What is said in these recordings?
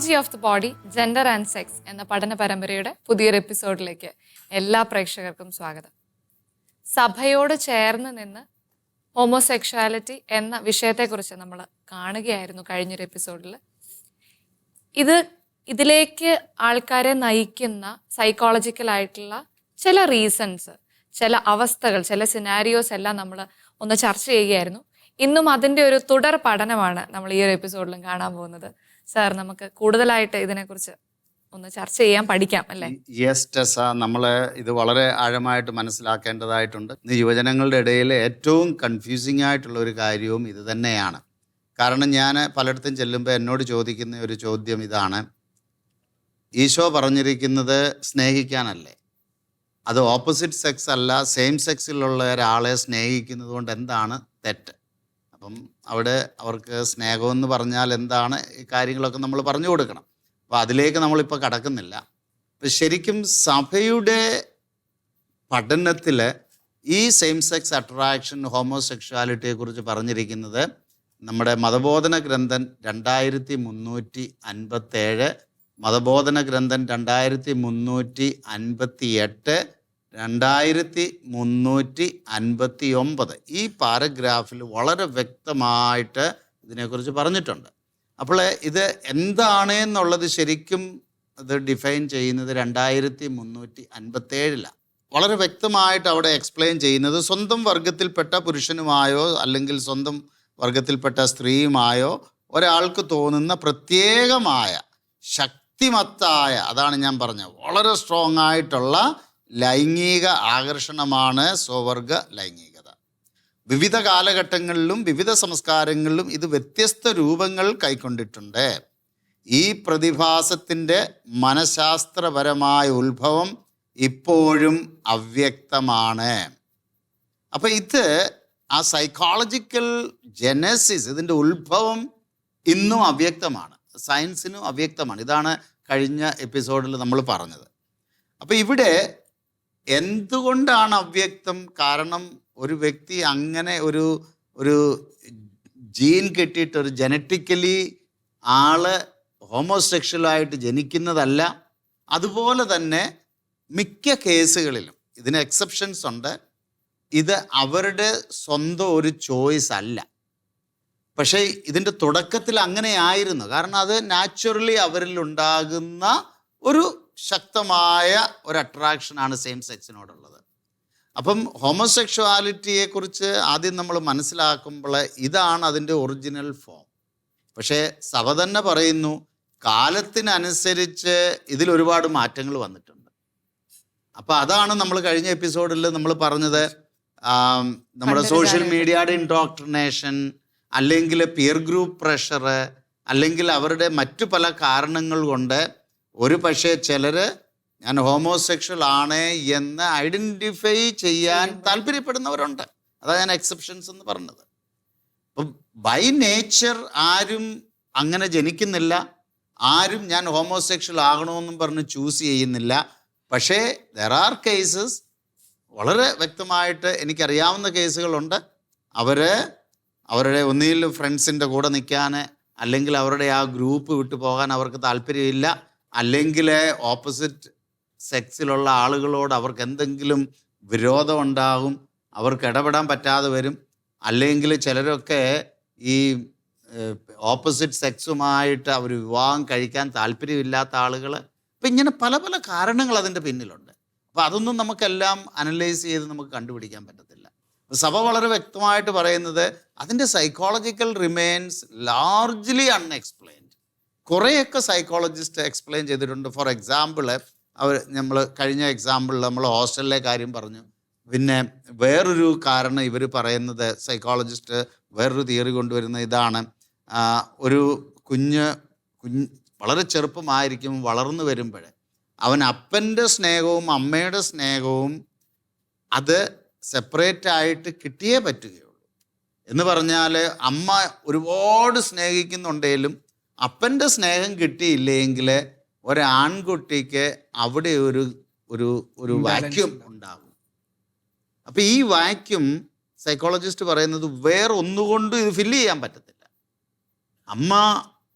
Theology of the body gender and sex എന്ന പഠന പരമ്പരയുടെ പുതിയൊരു എപ്പിസോഡിലേക്ക് എല്ലാ പ്രേക്ഷകർക്കും സ്വാഗതം. സഭയോട് ചേർന്ന് നിന്ന് ഹോമോസെക്ഷാലിറ്റി എന്ന വിഷയത്തെക്കുറിച്ച് നമ്മൾ കാണുകയായിരുന്നു കഴിഞ്ഞൊരു എപ്പിസോഡിൽ ഇത് ഇതിലേക്ക് ആൾക്കാരെ നയിക്കുന്ന സൈക്കോളജിക്കൽ ആയിട്ടുള്ള ചില റീസൺസ് ചില അവസ്ഥകൾ ചില സിനാരിയോസ് എല്ലാം നമ്മൾ ഒന്ന് ചർച്ച ചെയ്യുകയായിരുന്നു. ഇന്നും അതിന്റെ ഒരു തുടർ പഠനമാണ് നമ്മൾ ഈ ഒരു എപ്പിസോഡിലും കാണാൻ പോകുന്നത്. സാർ നമുക്ക് കൂടുതലായിട്ട് ഇതിനെക്കുറിച്ച് ഒന്ന് ചർച്ച ചെയ്യാൻ പഠിക്കാം അല്ലേ? യെസ് ടെസ നമ്മൾ ഇത് വളരെ ആഴമായിട്ട് മനസ്സിലാക്കേണ്ടതായിട്ടുണ്ട്. ഇന്ന് യുവജനങ്ങളുടെ ഇടയിൽ ഏറ്റവും കൺഫ്യൂസിംഗ് ആയിട്ടുള്ള ഒരു കാര്യവും ഇത് തന്നെയാണ്. കാരണം ഞാൻ പലയിടത്തും ചെല്ലുമ്പോൾ എന്നോട് ചോദിക്കുന്ന ഒരു ചോദ്യം ഇതാണ്. ഈശോ പറഞ്ഞിരിക്കുന്നത് സ്നേഹിക്കാനല്ലേ? അത് ഓപ്പോസിറ്റ് സെക്സ് അല്ല സെയിം സെക്സിലുള്ള ഒരാളെ സ്നേഹിക്കുന്നത് കൊണ്ട് എന്താണ് തെറ്റ്? അപ്പം അവിടെ അവർക്ക് സ്നേഹമെന്ന് പറഞ്ഞാൽ എന്താണ് ഈ കാര്യങ്ങളൊക്കെ നമ്മൾ പറഞ്ഞു കൊടുക്കണം. അപ്പോൾ അതിലേക്ക് നമ്മളിപ്പോൾ കടക്കുന്നില്ല. അപ്പം ശരിക്കും സഭയുടെ പഠനത്തിൽ ഈ സെയിം സെക്സ് അട്രാക്ഷൻ ഹോമോസെക്ഷുവാലിറ്റിയെ കുറിച്ച് പറഞ്ഞിരിക്കുന്നത് നമ്മുടെ മതബോധന ഗ്രന്ഥൻ രണ്ടായിരത്തി മുന്നൂറ്റി അൻപത്തേഴ് മതബോധന ഗ്രന്ഥൻ രണ്ടായിരത്തി മുന്നൂറ്റി അൻപത്തി എട്ട് രണ്ടായിരത്തി മുന്നൂറ്റി അൻപത്തി ഒമ്പത് ഈ പാരഗ്രാഫിൽ വളരെ വ്യക്തമായിട്ട് ഇതിനെക്കുറിച്ച് പറഞ്ഞിട്ടുണ്ട്. അപ്പോൾ ഇത് എന്താണ് എന്നുള്ളത് ശരിക്കും അത് ഡിഫൈൻ ചെയ്യുന്നത് രണ്ടായിരത്തി മുന്നൂറ്റി അൻപത്തേഴിലാണ് വളരെ വ്യക്തമായിട്ട് അവിടെ എക്സ്പ്ലെയിൻ ചെയ്യുന്നത് സ്വന്തം വർഗത്തിൽപ്പെട്ട പുരുഷനുമായോ അല്ലെങ്കിൽ സ്വന്തം വർഗത്തിൽപ്പെട്ട സ്ത്രീയുമായോ ഒരാൾക്ക് തോന്നുന്ന പ്രത്യേകമായ ശക്തിമത്തായ അതാണ് ഞാൻ പറഞ്ഞത് വളരെ സ്ട്രോങ് ആയിട്ടുള്ള ലൈംഗിക ആകർഷണമാണ് സ്വവർഗ ലൈംഗികത. വിവിധ കാലഘട്ടങ്ങളിലും വിവിധ സംസ്കാരങ്ങളിലും ഇത് വ്യത്യസ്ത രൂപങ്ങൾ കൈക്കൊണ്ടിട്ടുണ്ട്. ഈ പ്രതിഭാസത്തിന്റെ മനഃശാസ്ത്രപരമായ ഉത്ഭവം ഇപ്പോഴും അവ്യക്തമാണ്. അപ്പം ഇത് ആ സൈക്കോളജിക്കൽ ജനസിസ് ഇതിന്റെ ഉത്ഭവം ഇന്നും അവ്യക്തമാണ്. സയൻസിനും അവ്യക്തമാണ്. ഇതാണ് കഴിഞ്ഞ എപ്പിസോഡിൽ നമ്മൾ പറഞ്ഞത്. അപ്പോൾ ഇവിടെ എന്തുകൊണ്ടാണ് അവ്യക്തം? കാരണം ഒരു വ്യക്തി അങ്ങനെ ഒരു ഒരു ജീൻ കെട്ടിയിട്ട് ഒരു ജനറ്റിക്കലി ആൾ ഹോമോസെക്ഷലായിട്ട് ജനിക്കുന്നതല്ല. അതുപോലെ തന്നെ മിക്ക കേസുകളിലും ഇതിന് എക്സെപ്ഷൻസ് ഉണ്ട്. ഇത് അവരുടെ സ്വന്തം ഒരു ചോയ്സ് അല്ല. പക്ഷേ ഇതിന്റെ തുടക്കത്തിൽ അങ്ങനെ ആയിരുന്നു കാരണം അത് നാച്ചുറലി അവരിൽ ഉണ്ടാകുന്ന ഒരു ശക്തമായ ഒരു അട്രാക്ഷനാണ് സെയിം സെക്സിനോടുള്ളത് അപ്പം ഹോമോസെക്ഷുവാലിറ്റിയെക്കുറിച്ച് ആദ്യം നമ്മൾ മനസ്സിലാക്കുമ്പോൾ ഇതാണ് അതിന്റെ ഒറിജിനൽ ഫോം പക്ഷേ സഭ തന്നെ പറയുന്നു കാലത്തിനനുസരിച്ച് ഇതിൽ ഒരുപാട് മാറ്റങ്ങൾ വന്നിട്ടുണ്ട്. അപ്പം അതാണ് നമ്മൾ കഴിഞ്ഞ എപ്പിസോഡിൽ നമ്മൾ പറഞ്ഞത് നമ്മുടെ സോഷ്യൽ മീഡിയയുടെ ഇൻഡോക്ട്രിനേഷൻ അല്ലെങ്കിൽ പിയർ ഗ്രൂപ്പ് പ്രഷർ അല്ലെങ്കിൽ അവരുടെ മറ്റു പല കാരണങ്ങൾ കൊണ്ട് ഒരു പക്ഷേ ചിലർ ഞാൻ ഹോമോസെക്ഷൽ ആണ് എന്ന് ഐഡന്റിഫൈ ചെയ്യാൻ താല്പര്യപ്പെടുന്നവരുണ്ട്. അതാ ഞാൻ എക്സെപ്ഷൻസ് എന്ന് പറഞ്ഞത്. അപ്പം ബൈ നേച്ചർ ആരും അങ്ങനെ ജനിക്കുന്നില്ല. ആരും ഞാൻ ഹോമോസെക്ഷൽ ആകണമെന്നും പറഞ്ഞ് ചൂസ് ചെയ്യുന്നില്ല. പക്ഷേ ദർ ആർ കേസസ് വളരെ വ്യക്തമായിട്ട് എനിക്കറിയാവുന്ന കേസുകളുണ്ട്. അവർ അവരുടെ ഒന്നിൽ ഫ്രണ്ട്സിന്റെ കൂടെ നിൽക്കാൻ അല്ലെങ്കിൽ അവരുടെ ആ ഗ്രൂപ്പ് വിട്ടു പോകാൻ അവർക്ക് താല്പര്യമില്ല. അല്ലെങ്കിൽ ഓപ്പോസിറ്റ് സെക്സിലുള്ള ആളുകളോട് അവർക്ക് എന്തെങ്കിലും വിരോധം ഉണ്ടാകും അവർക്ക് ഇടപെടാൻ പറ്റാതെ വരും. അല്ലെങ്കിൽ ചിലരൊക്കെ ഈ ഓപ്പോസിറ്റ് സെക്സുമായിട്ട് അവർ വിവാഹം കഴിക്കാൻ താല്പര്യമില്ലാത്ത ആളുകൾ അപ്പം ഇങ്ങനെ പല പല കാരണങ്ങൾ അതിന്റെ പിന്നിലുണ്ട്. അപ്പോൾ അതൊന്നും നമുക്കെല്ലാം അനലൈസ് ചെയ്ത് നമുക്ക് കണ്ടുപിടിക്കാൻ പറ്റത്തില്ല. സഭ വളരെ വ്യക്തമായിട്ട് പറയുന്നത് അതിന്റെ സൈക്കോളജിക്കൽ റിമെയിൻസ് ലാർജ്ലി അൺഎക്സ്പ്ലെയിൻഡ് കുറേയൊക്കെ സൈക്കോളജിസ്റ്റ് എക്സ്പ്ലെയിൻ ചെയ്തിട്ടുണ്ട്. ഫോർ എക്സാമ്പിൾ അവർ നമ്മൾ കഴിഞ്ഞ എക്സാമ്പിളിൽ നമ്മൾ ഹോസ്റ്റലിലെ കാര്യം പറഞ്ഞു. പിന്നെ വേറൊരു കാരണം ഇവർ പറയുന്നത് സൈക്കോളജിസ്റ്റ് വേറൊരു തിയറി കൊണ്ടുവരുന്ന ഇതാണ്. ഒരു കുഞ്ഞ് കുഞ്ഞ് വളരെ ചെറുപ്പമായിരിക്കും വളർന്നു വരുമ്പോൾ അവൻ അപ്പന്റെ സ്നേഹവും അമ്മയുടെ സ്നേഹവും അത് സെപ്പറേറ്റ് ആയിട്ട് കിട്ടിയേ പറ്റുകയുള്ളൂ. എന്ന് പറഞ്ഞാൽ അമ്മ ഒരുപാട് സ്നേഹിക്കുന്നുണ്ടെങ്കിലും അപ്പന്റെ സ്നേഹം കിട്ടിയില്ലെങ്കിൽ ഒരാൺകുട്ടിക്ക് അവിടെ ഒരു ഒരു ഒരു വാക്യൂം ഉണ്ടാകും അപ്പം ഈ വാക്യൂം സൈക്കോളജിസ്റ്റ് പറയുന്നത് വേറെ ഒന്നുകൊണ്ട് ഇത് ഫില്ല് ചെയ്യാൻ പറ്റത്തില്ല. അമ്മ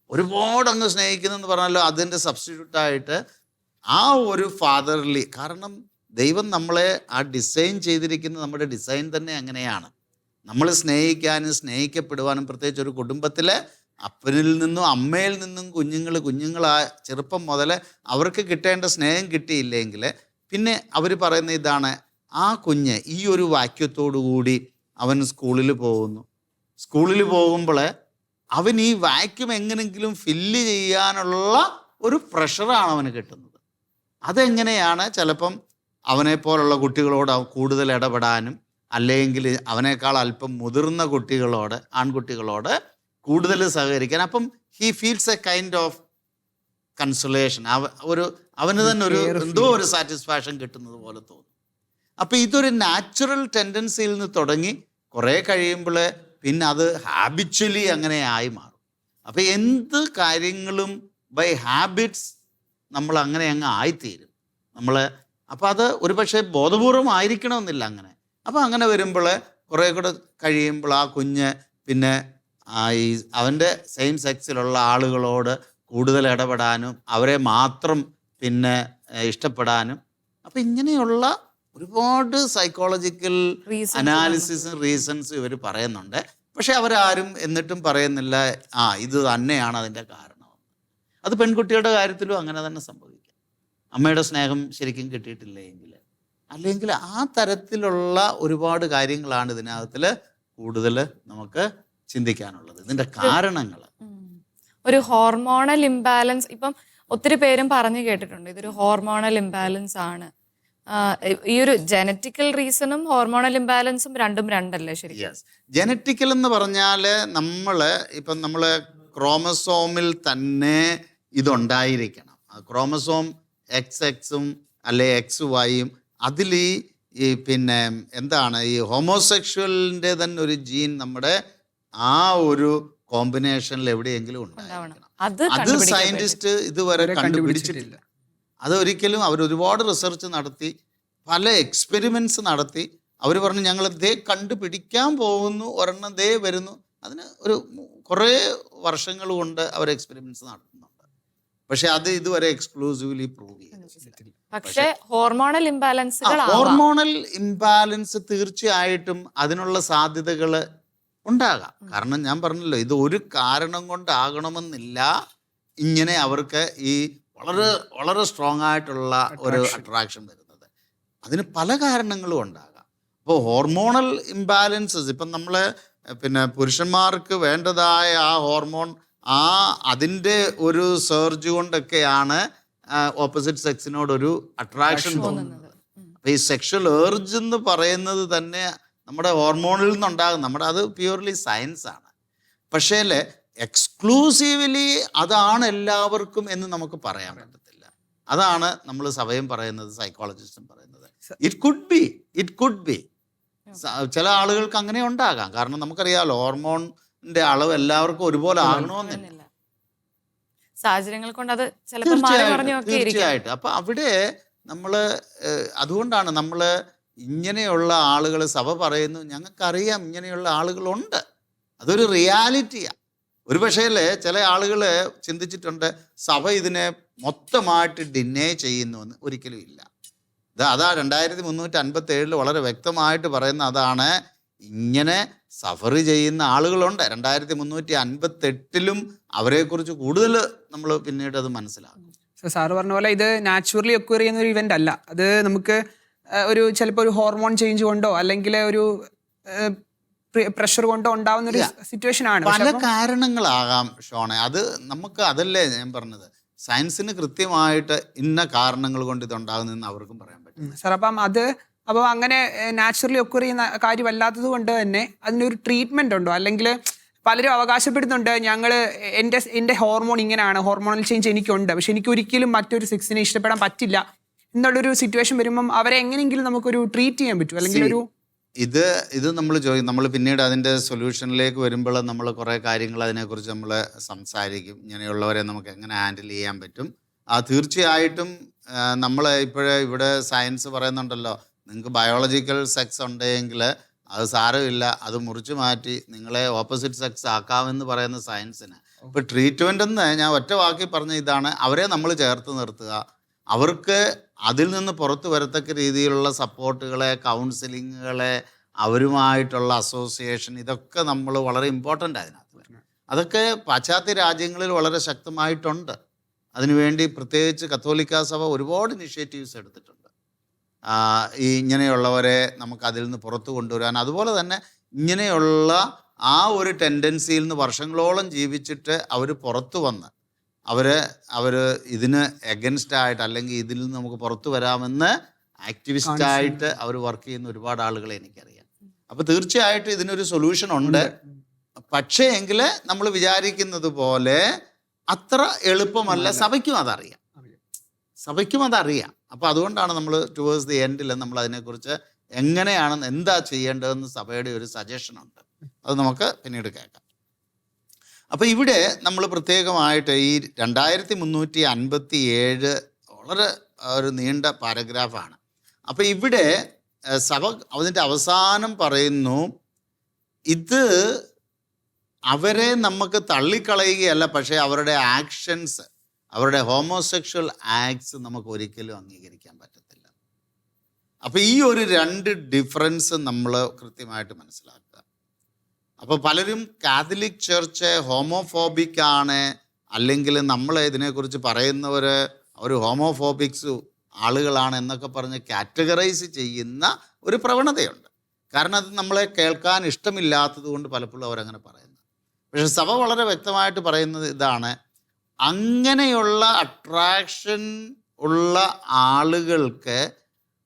ഒരുപാട് അങ്ങ് സ്നേഹിക്കുന്നെന്ന് പറഞ്ഞാലോ അതിന്റെ സബ്സ്റ്റിറ്റ്യൂട്ടായിട്ട് ആ ഒരു ഫാദർലി കാരണം ദൈവം നമ്മളെ ആ ഡിസൈൻ ചെയ്തിരിക്കുന്ന നമ്മുടെ ഡിസൈൻ തന്നെ അങ്ങനെയാണ്. നമ്മൾ സ്നേഹിക്കാനും സ്നേഹിക്കപ്പെടുവാനും പ്രത്യേകിച്ച് ഒരു കുടുംബത്തിലെ അപ്പനിൽ നിന്നും അമ്മയിൽ നിന്നും കുഞ്ഞുങ്ങൾ കുഞ്ഞുങ്ങളാ ചെറുപ്പം മുതൽ അവർക്ക് കിട്ടേണ്ട സ്നേഹം കിട്ടിയില്ലെങ്കിൽ പിന്നെ അവർ പറയുന്ന ഇതാണ് ആ കുഞ്ഞ് ഈ ഒരു വാക്യത്തോടു കൂടി അവൻ സ്കൂളിൽ പോകുന്നു. സ്കൂളിൽ പോകുമ്പോൾ അവൻ ഈ വാക്യൂം എങ്ങനെങ്കിലും ഫില്ല് ചെയ്യാനുള്ള ഒരു പ്രഷറാണ് അവന് കിട്ടുന്നത്. അതെങ്ങനെയാണ് ചിലപ്പം അവനെ പോലുള്ള കുട്ടികളോട് കൂടുതൽ ഇടപെടാനും അല്ലെങ്കിൽ അവനേക്കാൾ അല്പം മുതിർന്ന കുട്ടികളോട് ആൺകുട്ടികളോട് കൂടുതൽ സഹകരിക്കാൻ. അപ്പം he feels a kind of consolation അവ ഒരു അവന് തന്നെ ഒരു എന്തോ ഒരു സാറ്റിസ്ഫാക്ഷൻ കിട്ടുന്നത് പോലെ തോന്നും. അപ്പം ഇതൊരു നാച്ചുറൽ ടെൻഡൻസിയിൽ നിന്ന് തുടങ്ങി കുറേ കഴിയുമ്പോൾ പിന്നെ അത് ഹാബിച്വലി അങ്ങനെ ആയി മാറും. അപ്പം എന്ത് കാര്യങ്ങളും ബൈ ഹാബിറ്റ്സ് നമ്മൾ അങ്ങനെ അങ്ങ് ആയിത്തീരും. നമ്മൾ അപ്പം അത് ഒരുപക്ഷെ ബോധപൂർവം ആയിരിക്കണമെന്നില്ല അങ്ങനെ. അപ്പം അങ്ങനെ വരുമ്പോൾ കുറേ കൂടെ കഴിയുമ്പോൾ ആ കുഞ്ഞ് പിന്നെ ഈ അവന്റെ സെയിം സെക്സിലുള്ള ആളുകളോട് കൂടുതൽ ഇടപെടാനും അവരെ മാത്രം പിന്നെ ഇഷ്ടപ്പെടാനും. അപ്പം ഇങ്ങനെയുള്ള ഒരുപാട് സൈക്കോളജിക്കൽ അനാലിസിസ് റീസൺസ് ഇവർ പറയുന്നുണ്ട്. പക്ഷെ അവരാരും എന്നിട്ടും പറയുന്നില്ല ആ ഇത് തന്നെയാണ് അതിന്റെ കാരണം. അത് പെൺകുട്ടിയുടെ കാര്യത്തിലും അങ്ങനെ തന്നെ സംഭവിക്കാം. അമ്മയുടെ സ്നേഹം ശരിക്കും കിട്ടിയിട്ടില്ല എങ്കിൽ. അല്ലെങ്കിൽ ആ തരത്തിലുള്ള ഒരുപാട് കാര്യങ്ങളാണ് ഇതിനകത്തിൽ കൂടുതൽ നമുക്ക് ചിന്തിക്കാനുള്ളത്. ഇതിന്റെ കാരണങ്ങൾ ഒരു ഹോർമോണൽ ഇംബാലൻസ് ഇപ്പം ഒത്തിരി പേരും പറഞ്ഞു കേട്ടിട്ടുണ്ട് ഇതൊരു ഹോർമോണൽ ഇംബാലൻസ് ആണ്. ഈ ഒരു ജനറ്റിക്കൽ റീസണും ഹോർമോണൽ ഇംബാലൻസും രണ്ടും രണ്ടല്ലേ ശരി ജനറ്റിക്കൽ എന്ന് പറഞ്ഞാൽ നമ്മൾ ഇപ്പം നമ്മൾ ക്രോമസോമിൽ തന്നെ ഇതുണ്ടായിരിക്കണം. ക്രോമസോം എക്സ് എക്സും അല്ലെ എക്സ് വൈയും അതിൽ ഈ ഈ പിന്നെ എന്താണ് ഈ ഹോമോസെക്ഷലിന്റെ തന്നെ ഒരു ജീൻ നമ്മുടെ ആ ഒരു കോമ്പിനേഷനിൽ എവിടെയെങ്കിലും ഉണ്ടാവണം. ഉണ്ടായിരിക്കണം അത് സയന്റിസ്റ്റ് ഇതുവരെ ഇതുവരെ കണ്ടുപിടിച്ചിട്ടില്ല. അതൊരിക്കലും അവർ ഒരുപാട് റിസർച്ച് നടത്തി പല എക്സ്പെരിമെന്റ്സ് നടത്തി. അവർ പറഞ്ഞു ഞങ്ങൾ ദേ കണ്ടുപിടിക്കാൻ പോകുന്നു ഒരെണ്ണം ദേ വരുന്നു. അതിന് ഒരു കുറേ വർഷങ്ങൾ കൊണ്ട് അവർ എക്സ്പെരിമെന്റ്സ് നടത്തുന്നുണ്ട്. പക്ഷെ അത് ഇതുവരെ എക്സ്ക്ലൂസീവ്ലി പ്രൂവ് ചെയ്തിട്ടില്ല. പക്ഷെ ഹോർമോണൽ ഇംബാലൻസ് ഹോർമോണൽ ഇംബാലൻസ് തീർച്ചയായിട്ടും അതിനുള്ള സാധ്യതകൾ ഉണ്ടാകാം. കാരണം ഞാൻ പറഞ്ഞല്ലോ ഇത് ഒരു കാരണം കൊണ്ടാകണമെന്നില്ല. ഇങ്ങനെ അവർക്ക് ഈ വളരെ വളരെ സ്ട്രോങ് ആയിട്ടുള്ള ഒരു. അട്രാക്ഷൻ വരുന്നത്. അതിന് പല കാരണങ്ങളും ഉണ്ടാകാം. അപ്പോൾ ഹോർമോണൽ ഇംബാലൻസസ് ഇപ്പം നമ്മൾ പിന്നെ പുരുഷന്മാർക്ക് വേണ്ടതായ ആ ഹോർമോൺ ആ അതിന്റെ ഒരു സെർജ് കൊണ്ടൊക്കെയാണ് ഓപ്പോസിറ്റ് സെക്സിനോടൊരു അട്രാക്ഷൻ തോന്നുന്നത്. അപ്പോൾ ഈ സെക്ഷൽ ഏർജ് എന്ന് പറയുന്നത് തന്നെ നമ്മുടെ ഹോർമോണിൽ നിന്നുണ്ടാകും. നമ്മുടെ അത് പ്യൂർലി സയൻസാണ് പക്ഷേ എക്സ്ക്ലൂസീവ്ലി അതാണ് എല്ലാവർക്കും എന്ന് നമുക്ക് പറയാൻ പറ്റത്തില്ല. അതാണ് നമ്മൾ സഭയും പറയുന്നത് സൈക്കോളജിസ്റ്റും പറയുന്നത്. It could be it could be ചില ആളുകൾക്ക് അങ്ങനെ ഉണ്ടാകാം. കാരണം നമുക്കറിയാമല്ലോ ഹോർമോണിന്റെ അളവ് എല്ലാവർക്കും ഒരുപോലെ ആകണമെന്നില്ല. സാഹചര്യങ്ങൾ കൊണ്ട് അത് തീർച്ചയായിട്ടും അപ്പൊ അവിടെ നമ്മൾ അതുകൊണ്ടാണ് നമ്മൾ ഇങ്ങനെയുള്ള ആളുകൾ സഭ പറയുന്നു. ഞങ്ങൾക്കറിയാം ഇങ്ങനെയുള്ള ആളുകളുണ്ട്. അതൊരു റിയാലിറ്റിയാണ് ഒരു പക്ഷേ ചില ആളുകൾ ചിന്തിച്ചിട്ടുണ്ട് സഭ ഇതിനെ മൊത്തമായിട്ട് ഡിന്നേ ചെയ്യുന്നുവെന്ന് ഒരിക്കലും ഇല്ല. ഇത് അതാ രണ്ടായിരത്തി മുന്നൂറ്റി അൻപത്തി ഏഴിൽ വളരെ വ്യക്തമായിട്ട് പറയുന്ന അതാണ് ഇങ്ങനെ സഫർ ചെയ്യുന്ന ആളുകളുണ്ട്. രണ്ടായിരത്തി മുന്നൂറ്റി അൻപത്തി എട്ടിലും അവരെക്കുറിച്ച് കൂടുതൽ നമ്മൾ പിന്നീട് അത് മനസ്സിലാക്കും. സാർ പറഞ്ഞ പോലെ ഇത് നാച്ചുറലി ഒക്കെ ചെയ്യുന്ന ഒരു ഇവന്റ് അല്ല. അത് നമുക്ക് ഒരു ചിലപ്പോൾ ഒരു ഹോർമോൺ ചേഞ്ച് കൊണ്ടോ അല്ലെങ്കിൽ ഒരു പ്രഷർ കൊണ്ടോ ഉണ്ടാവുന്ന ഒരു സിറ്റുവേഷൻ ആണ്. പല കാരണങ്ങളാകാം ഷോണെ. അത് നമുക്ക് അതല്ലേ ഞാൻ പറഞ്ഞത്. സയൻസിന് കൃത്യമായിട്ട് ഇന്ന കാരണങ്ങൾ കൊണ്ട് ഇത് ഉണ്ടാകുന്നെന്ന് അവർക്കും പറയാൻ പറ്റും. സാർ അപ്പം അത് അപ്പോൾ അങ്ങനെ നാച്ചുറലി ഒക്കെ ചെയ്യുന്ന കാര്യമല്ലാത്തത് കൊണ്ട് തന്നെ അതിനൊരു ട്രീറ്റ്മെന്റ് ഉണ്ടോ? അല്ലെങ്കിൽ പലരും അവകാശപ്പെടുന്നുണ്ട് ഞങ്ങൾ എന്റെ എന്റെ ഹോർമോൺ ഇങ്ങനെയാണ് ഹോർമോണൽ ചേഞ്ച് എനിക്കുണ്ട്. പക്ഷെ എനിക്ക് ഒരിക്കലും മറ്റൊരു സെക്സിനെ ഇഷ്ടപ്പെടാൻ പറ്റില്ല. എന്നുള്ളൊരു സിറ്റുവേഷൻ വരുമ്പം അവരെ എങ്ങനെയെങ്കിലും നമുക്കൊരു ട്രീറ്റ് ചെയ്യാൻ പറ്റും അല്ലെങ്കിൽ ഒരു ഇത് ഇത് നമ്മൾ ചോദി നമ്മൾ പിന്നീട് അതിന്റെ സൊല്യൂഷനിലേക്ക് വരുമ്പോൾ നമ്മൾ കുറേ കാര്യങ്ങൾ അതിനെക്കുറിച്ച് നമ്മൾ സംസാരിക്കും. ഇങ്ങനെയുള്ളവരെ നമുക്ക് എങ്ങനെ ഹാൻഡിൽ ചെയ്യാൻ പറ്റും. ആ തീർച്ചയായിട്ടും നമ്മൾ ഇപ്പോഴേ ഇവിടെ സയൻസ് പറയുന്നുണ്ടല്ലോ നിങ്ങൾക്ക് ബയോളജിക്കൽ സെക്സ് ഉണ്ടെങ്കിൽ അത് സാരമില്ല അത് മുറിച്ചു മാറ്റി നിങ്ങളെ ഓപ്പോസിറ്റ് സെക്സ് ആക്കാമെന്ന് പറയുന്ന സയൻസിന് ഇപ്പോൾ ട്രീറ്റ്മെന്റ് എന്ന് ഞാൻ ഒറ്റ വാക്കി പറഞ്ഞ ഇതാണ് അവരെ നമ്മൾ ചേർത്ത് നിർത്തുക. അവർക്ക് അതിൽ നിന്ന് പുറത്തു വരത്തക്ക രീതിയിലുള്ള സപ്പോർട്ടുകളെ കൗൺസിലിങ്ങുകളെ അവരുമായിട്ടുള്ള അസോസിയേഷൻ ഇതൊക്കെ നമ്മൾ വളരെ ഇമ്പോർട്ടന്റ് അതിനകത്ത് അതൊക്കെ പാശ്ചാത്യ രാജ്യങ്ങളിൽ വളരെ ശക്തമായിട്ടുണ്ട്. അതിനുവേണ്ടി പ്രത്യേകിച്ച് കത്തോലിക്ക സഭ ഒരുപാട് ഇനിഷ്യേറ്റീവ്സ് എടുത്തിട്ടുണ്ട്. ഈ ഇങ്ങനെയുള്ളവരെ നമുക്ക് അതിൽ നിന്ന് പുറത്തു കൊണ്ടുവരാൻ അതുപോലെ തന്നെ ഇങ്ങനെയുള്ള ആ ഒരു ടെൻഡൻസിയിൽ നിന്ന് വർഷങ്ങളോളം ജീവിച്ചിട്ട് അവർ പുറത്തു വന്ന് അവർ അവർ ഇതിന് എഗൻസ്റ്റ് ആയിട്ട് അല്ലെങ്കിൽ ഇതിൽ നിന്ന് നമുക്ക് പുറത്തു വരാമെന്ന് ആക്ടിവിസ്റ്റ് ആയിട്ട് അവർ വർക്ക് ചെയ്യുന്ന ഒരുപാട് ആളുകളെ എനിക്കറിയാം. അപ്പോൾ തീർച്ചയായിട്ടും ഇതിനൊരു സൊല്യൂഷൻ ഉണ്ട്. പക്ഷേ എങ്കിൽ നമ്മൾ വിചാരിക്കുന്നത് പോലെ അത്ര എളുപ്പമല്ല. സഭയ്ക്കും അതറിയാം. സഭയ്ക്കും അതറിയാം. അപ്പോൾ അതുകൊണ്ടാണ് നമ്മൾ ടുവേഴ്സ് ദി എൻഡിൽ നമ്മൾ അതിനെക്കുറിച്ച് എങ്ങനെയാണ് എന്താ ചെയ്യേണ്ടതെന്ന് സഭയുടെ ഒരു സജഷൻ ഉണ്ട്. അത് നമുക്ക് പിന്നീട് കേൾക്കാം. അപ്പോൾ ഇവിടെ നമ്മൾ പ്രത്യേകമായിട്ട് ഈ രണ്ടായിരത്തി മുന്നൂറ്റി അൻപത്തി ഏഴ് വളരെ ഒരു നീണ്ട പാരഗ്രാഫാണ്. അപ്പോൾ ഇവിടെ സഭ അതിന്റെ അവസാനം പറയുന്നു ഇത് അവരെ നമുക്ക് തള്ളിക്കളയുകയല്ല പക്ഷേ അവരുടെ ആക്ഷൻസ് അവരുടെ ഹോമോസെക്ഷൽ ആക്ട്സ് നമുക്ക് ഒരിക്കലും അംഗീകരിക്കാൻ പറ്റത്തില്ല. അപ്പോൾ ഈ ഒരു രണ്ട് ഡിഫറൻസ് നമ്മൾ കൃത്യമായിട്ട് മനസ്സിലാക്കുക അപ്പോൾ പലരും കാത്തലിക് ചർച്ച് ഹോമോഫോബിക് ആണ് അല്ലെങ്കിൽ നമ്മൾ ഇതിനെക്കുറിച്ച് പറയുന്നവർ ഒരു ഹോമോഫോബിക്സ് ആളുകളാണ് എന്നൊക്കെ പറഞ്ഞ് കാറ്റഗറൈസ് ചെയ്യുന്ന ഒരു പ്രവണതയുണ്ട്. കാരണം അത് നമ്മളെ കേൾക്കാൻ ഇഷ്ടമില്ലാത്തത് കൊണ്ട് പലപ്പോഴും അവരങ്ങനെ പറയുന്നു പക്ഷെ സഭ വളരെ വ്യക്തമായിട്ട് പറയുന്നത് ഇതാണ്. അങ്ങനെയുള്ള അട്രാക്ഷൻ ഉള്ള ആളുകൾക്ക്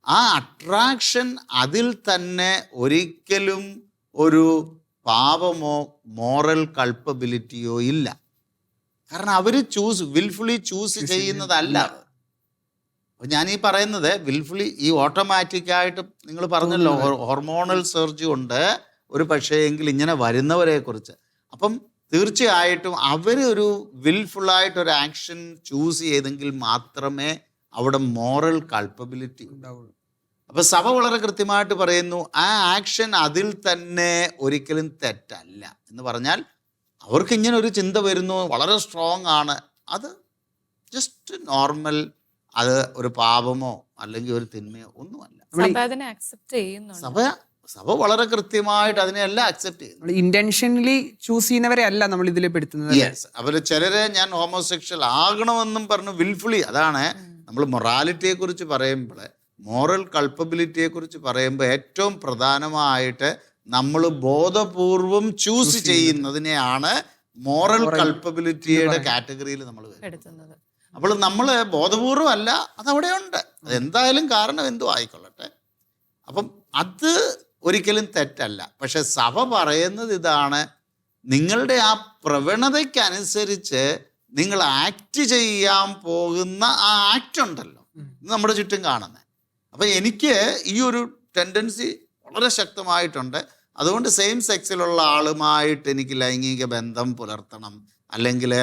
ആ അട്രാക്ഷൻ അതിൽ തന്നെ ഒരിക്കലും ഒരു പാപമോ മോറൽ കൾപ്പബിലിറ്റിയോ ഇല്ല. കാരണം അവർ ചൂസ് വിൽഫുള്ളി ചൂസ് ചെയ്യുന്നതല്ല. അപ്പം ഞാൻ ഈ പറയുന്നത് വിൽഫുള്ളി ഈ ഓട്ടോമാറ്റിക്കായിട്ട് നിങ്ങൾ പറഞ്ഞല്ലോ ഹോർമോണൽ സർജ് കൊണ്ട് ഒരു പക്ഷേ എങ്കിൽ ഇങ്ങനെ വരുന്നവരെ കുറിച്ച് അപ്പം തീർച്ചയായിട്ടും അവർ ഒരു വിൽഫുള്ളായിട്ട് ഒരു ആക്ഷൻ ചൂസ് ചെയ്തെങ്കിൽ മാത്രമേ അവിടെ മോറൽ കൾപ്പബിലിറ്റി ഉണ്ടാവുള്ളൂ. അപ്പൊ സഭ വളരെ കൃത്യമായിട്ട് പറയുന്നു ആ ആക്ഷൻ അതിൽ തന്നെ ഒരിക്കലും തെറ്റല്ല എന്ന് പറഞ്ഞാൽ അവർക്ക് ഇങ്ങനെ ഒരു ചിന്ത വരുന്നു വളരെ സ്ട്രോങ് ആണ്. അത് ജസ്റ്റ് നോർമൽ അത് ഒരു പാപമോ അല്ലെങ്കിൽ ഒരു തിന്മയോ ഒന്നുമല്ല. സഭ സഭ വളരെ കൃത്യമായിട്ട് അതിനെല്ലാം അക്സെപ്റ്റ് ചെയ്യുന്നു നമ്മൾ ഇന്റൻഷനലി ചൂസ് ചെയ്യുന്നവരെ അല്ല നമ്മൾ ഇതിൽ പെടുത്തുന്നത് യെസ് അവർ ചിലരെ ഞാൻ ഹോമോസെക്ഷൽ ആകണമെന്നും പറഞ്ഞു വിൽഫുള്ളി അതാണ് നമ്മൾ മൊറാലിറ്റിയെ കുറിച്ച് പറയുമ്പോൾ മോറൽ കൾപ്പബിലിറ്റിയെക്കുറിച്ച് പറയുമ്പോൾ ഏറ്റവും പ്രധാനമായിട്ട് നമ്മൾ ബോധപൂർവം ചൂസ് ചെയ്യുന്നതിനെയാണ് മോറൽ കൾപ്പബിലിറ്റിയുടെ കാറ്റഗറിയിൽ നമ്മൾ വരുന്നത്. അപ്പോൾ നമ്മൾ ബോധപൂർവം അല്ല അതവിടെ ഉണ്ട് അതെന്തായാലും കാരണം എന്തോ ആയിക്കൊള്ളട്ടെ. അപ്പം അത് ഒരിക്കലും തെറ്റല്ല. പക്ഷെ സഭ പറയുന്നത് ഇതാണ് നിങ്ങളുടെ ആ പ്രവണതയ്ക്കനുസരിച്ച് നിങ്ങൾ ആക്ട് ചെയ്യാൻ പോകുന്ന ആ ആക്ട് ഉണ്ടല്ലോ ഇത് നമ്മുടെ ചുറ്റും കാണുന്നത് അപ്പം എനിക്ക് ഈ ഒരു ടെൻഡൻസി വളരെ ശക്തമായിട്ടുണ്ട്. അതുകൊണ്ട് സെയിം സെക്സിലുള്ള ആളുമായിട്ട് എനിക്ക് ലൈംഗിക ബന്ധം പുലർത്തണം. അല്ലെങ്കിൽ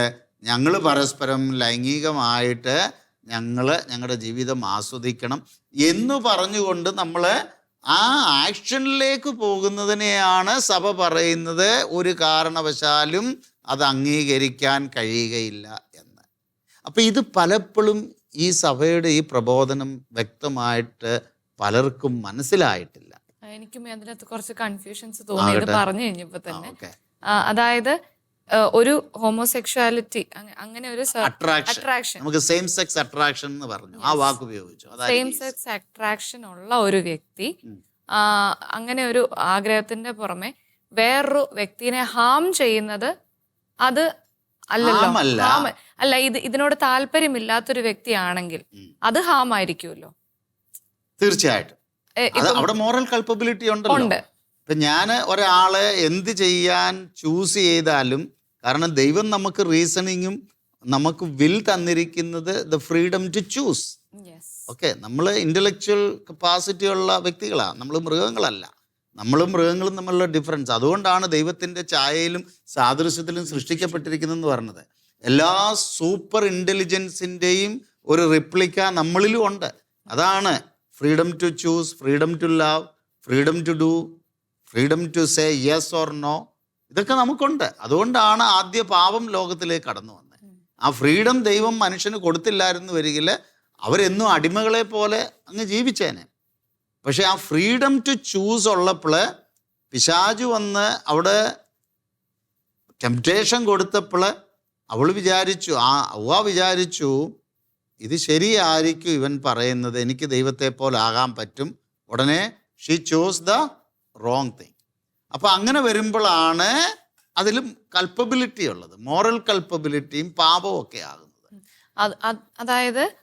ഞങ്ങൾ പരസ്പരം ലൈംഗികമായിട്ട് ഞങ്ങൾ ഞങ്ങളുടെ ജീവിതം ആസ്വദിക്കണം എന്ന് പറഞ്ഞുകൊണ്ട് നമ്മൾ ആ ആക്ഷനിലേക്ക് പോകുന്നതിനെയാണ് സഭ പറയുന്നത് ഒരു കാരണവശാലും അത് അംഗീകരിക്കാൻ കഴിയുകയില്ല എന്ന്. അപ്പം ഇത് പലപ്പോഴും ഈ സഭയുടെ ഈ പ്രബോധനം വ്യക്തമായിട്ട് പലർക്കും മനസ്സിലായിട്ടില്ല. എനിക്കും അതിനകത്ത് കുറച്ച് കൺഫ്യൂഷൻസ് തോന്നി. പറഞ്ഞു കഴിഞ്ഞപ്പോ തന്നെ. അതായത് ഒരു ഹോമോസെക്ഷാലിറ്റി അങ്ങനെ ഒരു അട്രാക്ഷൻ നമുക്ക് സെയിം സെക്സ് അട്രാക്ഷൻ എന്ന് പറഞ്ഞു. ആ വാക്ക് ഉപയോഗിച്ചു. സെയിം സെക്സ് അട്രാക്ഷൻ ഉള്ള ഒരു വ്യക്തി അങ്ങനെ ഒരു ആഗ്രഹത്തിന്റെ പുറമെ വേറൊരു വ്യക്തിനെ ഹാം ചെയ്യുന്നത് അത് അല്ലല്ലോ. ഹാം അല്ല. ഇത് ഇതിനോട് താല്പര്യമില്ലാത്തൊരു വ്യക്തിയാണെങ്കിൽ അത് ഹാം ആയിരിക്കുമല്ലോ തീർച്ചയായിട്ടും അവിടെ മോറൽ കൾപ്പബിലിറ്റി ഉണ്ടല്ലോ. ഉണ്ട്. ഇപ്പൊ ഞാൻ ഒരാളെ എന്ത് ചെയ്യാൻ ചൂസ് ചെയ്താലും കാരണം ദൈവം നമുക്ക് റീസണിങ്ങും നമുക്ക് വിൽ തന്നിരിക്കുന്നത് the freedom to choose okay നമ്മൾ ഇന്റലക്ച്വൽ കപ്പാസിറ്റി ഉള്ള വ്യക്തികളാണ് നമ്മൾ മൃഗങ്ങളല്ല. നമ്മളും മൃഗങ്ങളും തമ്മിലുള്ള ഡിഫറൻസ് അതുകൊണ്ടാണ് ദൈവത്തിന്റെ ഛായയിലും സാദൃശ്യത്തിലും സൃഷ്ടിക്കപ്പെട്ടിരിക്കുന്നതെന്ന് പറഞ്ഞത്. എല്ലാ സൂപ്പർ ഇന്റലിജൻസിന്റെയും ഒരു റിപ്ലിക്ക നമ്മളിലും ഉണ്ട്. അതാണ് freedom to choose freedom to love freedom to do freedom to say yes or no ഇതൊക്കെ നമുക്കുണ്ട്. അതുകൊണ്ടാണ് ആദ്യ പാപം ലോകത്തിലേക്ക് കടന്നു വന്നത്. ആ ഫ്രീഡം ദൈവം മനുഷ്യന് കൊടുത്തില്ലായിരുന്നു വരികിൽ അവരെന്നും അടിമകളെ പോലെ അങ്ങ് ജീവിച്ചേനെ. പക്ഷെ ആ ഫ്രീഡം ടു ചൂസ് ഉള്ളപ്പോൾ പിശാജ് വന്ന് അവിടെ ടെംപ്റ്റേഷൻ കൊടുത്തപ്പോൾ അവൾ വിചാരിച്ചു ആ അവ വിചാരിച്ചു ഇത് ശരിയായിരിക്കും ഇവൻ പറയുന്നത് എനിക്ക് ദൈവത്തെ പോലെ ആകാൻ പറ്റും. ഉടനെ she choose the wrong thing അപ്പോൾ അങ്ങനെ വരുമ്പോഴാണ് അതിലും കൾപ്പബിലിറ്റി ഉള്ളത് മോറൽ കൾപ്പബിലിറ്റിയും പാപവും ഒക്കെ ആകുന്നത്. അത് അത് അതായത്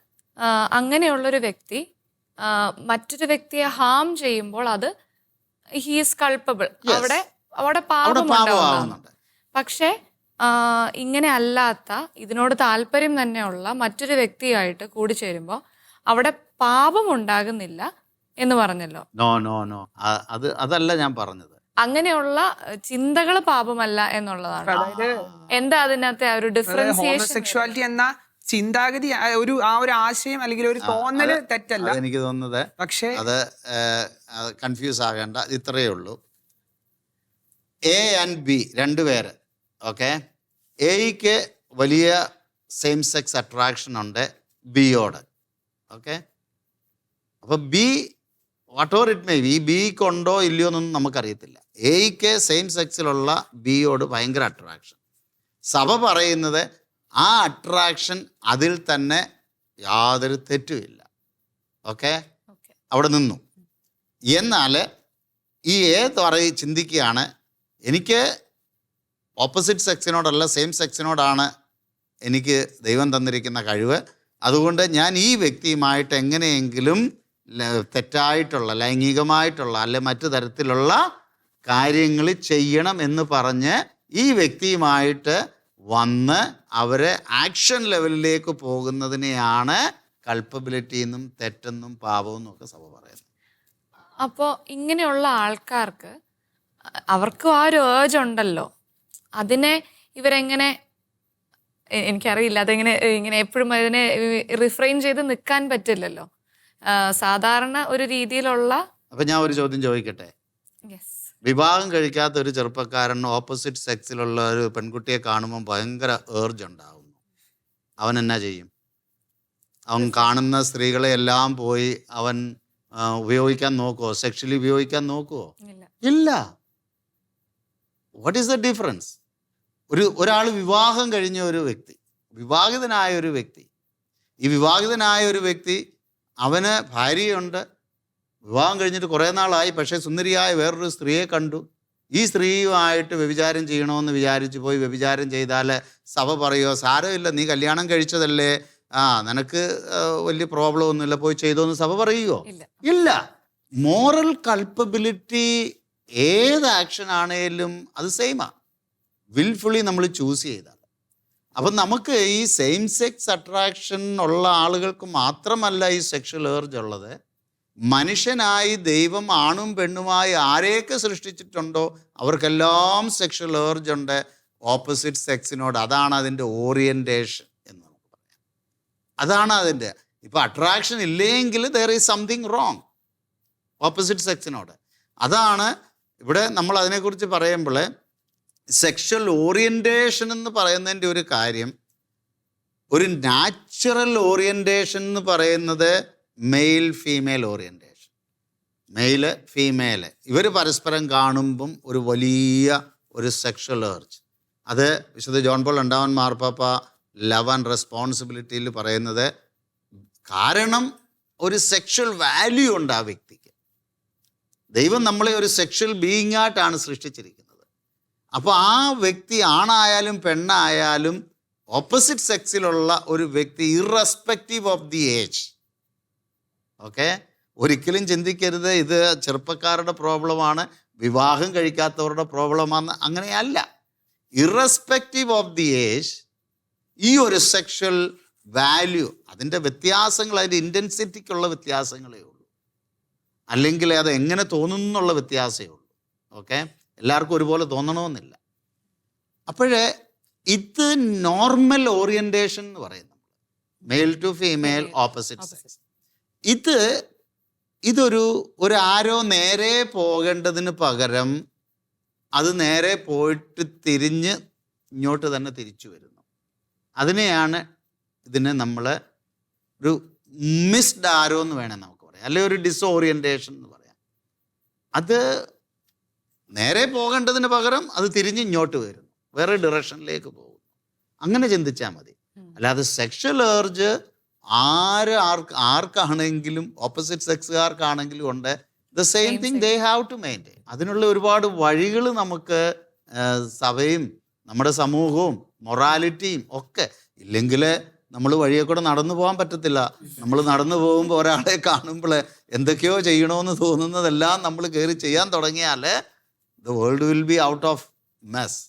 അങ്ങനെയുള്ളൊരു വ്യക്തി മറ്റൊരു വ്യക്തിയെ ഹാം ചെയ്യുമ്പോൾ അത് ഹീസ് കൾപ്പബിൾ Yes. അവിടെ അവിടെ അവിടെ പാപം പാപം പക്ഷേ ഇങ്ങനെ അല്ലാത്ത ഇതിനോട് താല്പര്യം തന്നെയുള്ള മറ്റൊരു വ്യക്തിയായിട്ട് കൂടിച്ചേരുമ്പോൾ അവിടെ പാപം ഉണ്ടാകുന്നില്ല എന്ന് പറഞ്ഞല്ലോ. നോ നോ നോ അത് അതല്ല ഞാൻ പറഞ്ഞത്. അങ്ങനെയുള്ള ചിന്തകൾ പാപമല്ല എന്നുള്ളതാണ്. എന്താ അതിനകത്തെ ആ ഒരു ഡിഫറൻസിയേഷൻ സെക്ഷുവാലിറ്റി എന്ന ചിന്താഗതി ഒരു ആ ഒരു ആശയം അല്ലെങ്കിൽ ഒരു തോന്നൽ തെറ്റല്ല. എനിക്ക് തോന്നുന്നത്. പക്ഷേ അത് കൺഫ്യൂസ് ആകേണ്ട ഇത്രയേ ഉള്ളൂ. എ ആൻഡ് ബി രണ്ട് പേര് ഓക്കെ എയ്ക്ക് വലിയ സെയിം സെക്സ് അട്രാക്ഷൻ ഉണ്ട് ബിയോട് ഓക്കെ അപ്പോൾ B what or it may be ബിക്ക് ഉണ്ടോ ഇല്ലയോ എന്നൊന്നും നമുക്കറിയത്തില്ല. എയ്ക്ക് സെയിം സെക്സിലുള്ള ബിയോട് ഭയങ്കര അട്രാക്ഷൻ സഭ പറയുന്നത് ആ അട്രാക്ഷൻ അതിൽ തന്നെ യാതൊരു തെറ്റുമില്ല. ഓക്കെ അവിടെ നിന്നു. എന്നാൽ ഈ ഏത് പറയി ചിന്തിക്കുകയാണ് എനിക്ക് ഓപ്പോസിറ്റ് സെക്സിനോടല്ല സെയിം സെക്സിനോടാണ് എനിക്ക് ദൈവം തന്നിരിക്കുന്ന കഴിവ്. അതുകൊണ്ട് ഞാൻ ഈ വ്യക്തിയുമായിട്ട് എങ്ങനെയെങ്കിലും തെറ്റായിട്ടുള്ള ലൈംഗികമായിട്ടുള്ള അല്ലെ മറ്റു തരത്തിലുള്ള കാര്യങ്ങൾ ചെയ്യണം എന്ന് പറഞ്ഞ് ഈ വ്യക്തിയുമായിട്ട് വന്ന് അവരെ ആക്ഷൻ ലെവലിലേക്ക് പോകുന്നതിനെയാണ് കൾപ്പബിലിറ്റി എന്നും തെറ്റെന്നും പാപവും എന്നൊക്കെ സഭ പറയുന്നത്. അപ്പോൾ ഇങ്ങനെയുള്ള ആൾക്കാർക്ക് അവർക്കും ആ ഒരു ഏജ് ഉണ്ടല്ലോ. അതിനെ ഇവരെങ്ങനെ എനിക്കറിയില്ല അതെങ്ങനെ ഇങ്ങനെ എപ്പോഴും അതിനെ റിഫ്രെയിൻ ചെയ്ത് നിൽക്കാൻ പറ്റില്ലല്ലോ. സാധാരണ ഒരു രീതിയിലുള്ള അപ്പം ഞാൻ ഒരു ചോദ്യം ചോദിക്കട്ടെ? യെസ് വിവാഹം കഴിക്കാത്ത ഒരു ചെറുപ്പക്കാരൻ ഓപ്പോസിറ്റ് സെക്സിലുള്ള ഒരു പെൺകുട്ടിയെ കാണുമ്പോൾ ഭയങ്കര ഏർജ് അവൻ എന്നാ ചെയ്യും? അവൻ കാണുന്ന സ്ത്രീകളെ എല്ലാം പോയി അവൻ ഉപയോഗിക്കാൻ നോക്കുമോ സെക്ഷലി ഉപയോഗിക്കാൻ നോക്കുമോ ഇല്ല. ഇല്ല. വാട്ട് ഈസ് ദ ഡിഫറൻസ് ഒരു ഒരാൾ വിവാഹം കഴിഞ്ഞ ഒരു വ്യക്തി വിവാഹിതനായ ഒരു വ്യക്തി ഈ വിവാഹിതനായ ഒരു വ്യക്തി അവന് ഭാര്യയുണ്ട് വിവാഹം കഴിഞ്ഞിട്ട് കുറേ നാളായി പക്ഷേ സുന്ദരിയായ വേറൊരു സ്ത്രീയെ കണ്ടു. ഈ സ്ത്രീയുമായിട്ട് വ്യഭിചാരം ചെയ്യണമെന്ന് വിചാരിച്ചു പോയി വ്യഭിചാരം ചെയ്താൽ സഭ പറയുമോ സാരമില്ല നീ കല്യാണം കഴിച്ചതല്ലേ? ആ നിനക്ക് വലിയ പ്രോബ്ലം ഒന്നുമില്ല പോയി ചെയ്തോന്ന് സഭ പറയുമോ ഇല്ല. ഇല്ല. മോറൽ കൾപ്പബിലിറ്റി ഏത് ആക്ഷൻ ആണേലും അത് സെയിമാ വിൽഫുള്ളി നമ്മൾ ചൂസ് ചെയ്താൽ അപ്പം നമുക്ക് ഈ സെയിം സെക്സ് അട്രാക്ഷൻ ഉള്ള ആളുകൾക്ക് മാത്രമല്ല ഈ സെക്ഷൽ ഏർജ് ഉള്ളത്. മനുഷ്യനായി ദൈവം ആണും പെണ്ണുമായി ആരെയൊക്കെ സൃഷ്ടിച്ചിട്ടുണ്ടോ അവർക്കെല്ലാം സെക്ഷൽ ഏർജ് ഉണ്ട്. ഓപ്പോസിറ്റ് സെക്സിനോട് അതാണ് അതിന്റെ ഓറിയന്റേഷൻ എന്ന് നമുക്ക് പറയാം. അതാണ് അതിന്റെ. ഇപ്പം അട്രാക്ഷൻ ഇല്ലെങ്കിൽ there is something wrong opposite സെക്സിനോട് അതാണ് ഇവിടെ നമ്മൾ അതിനെക്കുറിച്ച് പറയുമ്പോൾ സെക്ഷൽ ഓറിയന്റേഷൻ എന്ന് പറയുന്നതിന്റെ ഒരു കാര്യം ഒരു നാച്ചുറൽ ഓറിയന്റേഷൻ എന്ന് പറയുന്നത് male female orientation male female ഇവർ പരസ്പരം കാണുമ്പം ഒരു വലിയ ഒരു സെക്ഷൽ ഏർജ് അത് വിശുദ്ധ ജോൺ പോൾ രണ്ടാമൻ മാർപ്പാപ്പ ലവ് ആൻഡ് റെസ്പോൺസിബിലിറ്റിയിൽ പറയുന്നത് കാരണം ഒരു സെക്ഷൽ വാല്യൂ ഉണ്ട് ആ വ്യക്തിക്ക്. ദൈവം നമ്മളെ ഒരു സെക്ഷൽ ബീയിങ് ആയിട്ടാണ് സൃഷ്ടിച്ചിരിക്കുന്നത്. അപ്പോൾ ആ വ്യക്തി ആണായാലും പെണ്ണായാലും ഓപ്പോസിറ്റ് സെക്സിലുള്ള ഒരു വ്യക്തി irrespective of the age okay? ഒരിക്കലും ചിന്തിക്കരുത്. ഇത് ചെറുപ്പക്കാരുടെ പ്രോബ്ലമാണ് വിവാഹം കഴിക്കാത്തവരുടെ പ്രോബ്ലമാണ് അങ്ങനെയല്ല ഇറസ്പെക്റ്റീവ് ഓഫ് ദി ഏജ് ഈ ഒരു സെക്ഷൽ വാല്യൂ അതിന്റെ വ്യത്യാസങ്ങൾ അതിന്റെ ഇന്റൻസിറ്റിക്കുള്ള വ്യത്യാസങ്ങളേ ഉള്ളൂ. അല്ലെങ്കിൽ അത് എങ്ങനെ തോന്നുന്നു എന്നുള്ള വ്യത്യാസമേ ഉള്ളൂ. ഓക്കെ? എല്ലാവർക്കും ഒരുപോലെ തോന്നണമെന്നില്ല. അപ്പോഴേ ഇത് നോർമൽ ഓറിയന്റേഷൻ എന്ന് പറയുന്നത് male to female opposite sex ഇത് ഇതൊരു ഒരു ആരോ നേരെ പോകേണ്ടതിന് പകരം അത് നേരെ പോയിട്ട് തിരിഞ്ഞ് ഇങ്ങോട്ട് തന്നെ തിരിച്ചു വരുന്നു. അതിനെയാണ് ഇതിനെ നമ്മൾ ഒരു മിസ്ഡ് ആരോ എന്ന് വേണേൽ നമുക്ക് പറയാം. അല്ലെങ്കിൽ ഒരു ഡിസോറിയന്റേഷൻ എന്ന് പറയാം. അത് നേരെ പോകേണ്ടതിന് പകരം അത് തിരിഞ്ഞ് ഇങ്ങോട്ട് വരുന്നു. വേറെ ഡിറക്ഷനിലേക്ക് പോകുന്നു. അങ്ങനെ ചിന്തിച്ചാൽ മതി. അല്ലാതെ സെക്ഷൽ ഏർജ് ആര് ആർക്ക് ആർക്കാണെങ്കിലും ഓപ്പോസിറ്റ് സെക്സുകാർക്കാണെങ്കിലും ഉണ്ട്. The same Same thing. They have to maintain അതിനുള്ള ഒരുപാട് വഴികൾ നമുക്ക് സഭയും നമ്മുടെ സമൂഹവും മൊറാലിറ്റിയും ഒക്കെ. ഇല്ലെങ്കിൽ നമ്മൾ വഴിയെ കൂടെ നടന്നു പോകാൻ പറ്റത്തില്ല. നമ്മൾ നടന്നു പോകുമ്പോൾ ഒരാളെ കാണുമ്പോൾ എന്തൊക്കെയോ ചെയ്യണമെന്ന് തോന്നുന്നതെല്ലാം നമ്മൾ കയറി ചെയ്യാൻ തുടങ്ങിയാൽ the world will be out of mess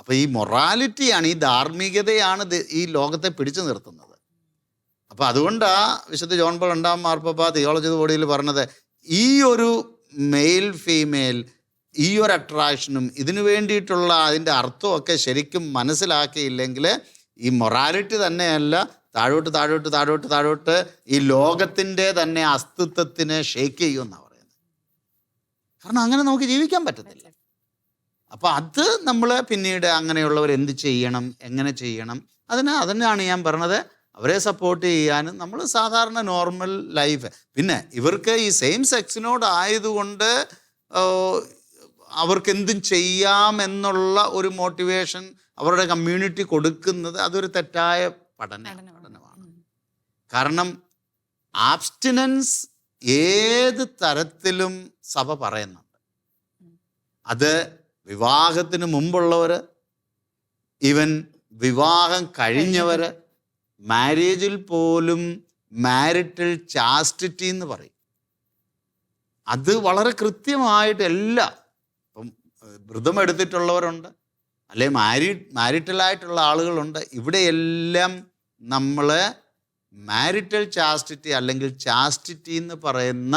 അപ്പൊ ഈ മൊറാലിറ്റിയാണ് ഈ ധാർമ്മികതയാണ് ഈ ലോകത്തെ പിടിച്ചു നിർത്തുന്നത്. അപ്പൊ അതുകൊണ്ടാ വിശുദ്ധ ജോൺ പോൾ രണ്ടാം മാർപ്പ തിയോളജി ബോഡിയിൽ പറഞ്ഞത് ഈ ഒരു മെയിൽ ഫീമെയിൽ ഈ ഒരു അട്രാക്ഷനും ഇതിനു വേണ്ടിയിട്ടുള്ള അതിന്റെ അർത്ഥമൊക്കെ ശരിക്കും മനസ്സിലാക്കിയില്ലെങ്കിൽ ഈ മൊറാലിറ്റി തന്നെയല്ല താഴോട്ട് താഴോട്ട് താഴോട്ട് താഴോട്ട് ഈ ലോകത്തിന്റെ തന്നെ അസ്തിത്വത്തിനെ ഷേക്ക് ചെയ്യുമെന്നാണ് പറയുന്നത്. കാരണം അങ്ങനെ നമുക്ക് ജീവിക്കാൻ പറ്റത്തില്ല. അപ്പോൾ അത് നമ്മൾ പിന്നീട് അങ്ങനെയുള്ളവർ എന്ത് ചെയ്യണം എങ്ങനെ ചെയ്യണം അതിന് അതിനാണ് ഞാൻ പറഞ്ഞത് അവരെ സപ്പോർട്ട് ചെയ്യാനും നമ്മൾ സാധാരണ നോർമൽ ലൈഫ് പിന്നെ ഇവർക്ക് ഈ സെയിം സെക്സിനോട് ആയതുകൊണ്ട് അവർക്ക് എന്തും ചെയ്യാം എന്നുള്ള ഒരു മോട്ടിവേഷൻ അവരുടെ കമ്മ്യൂണിറ്റി കൊടുക്കുന്നത് അതൊരു തെറ്റായ പഠന പഠനമാണ്. കാരണം ആബ്സ്റ്റിനൻസ് ഏത് തരത്തിലും സഭ പറയുന്നുണ്ട്. അത് വിവാഹത്തിന് മുമ്പുള്ളവർ ഇവൻ വിവാഹം കഴിഞ്ഞവര് മാരേജിൽ പോലും മാരിറ്റൽ ചാസ്റ്റിറ്റി എന്ന് പറയും. അത് വളരെ കൃത്യമായിട്ട് എല്ലാ ഇപ്പം വ്രതം എടുത്തിട്ടുള്ളവരുണ്ട് അല്ലെ മാരി മാരിറ്റലായിട്ടുള്ള ആളുകളുണ്ട്. ഇവിടെയെല്ലാം നമ്മൾ മാരിറ്റൽ ചാസ്റ്റിറ്റി അല്ലെങ്കിൽ ചാസ്റ്റിറ്റി എന്ന് പറയുന്ന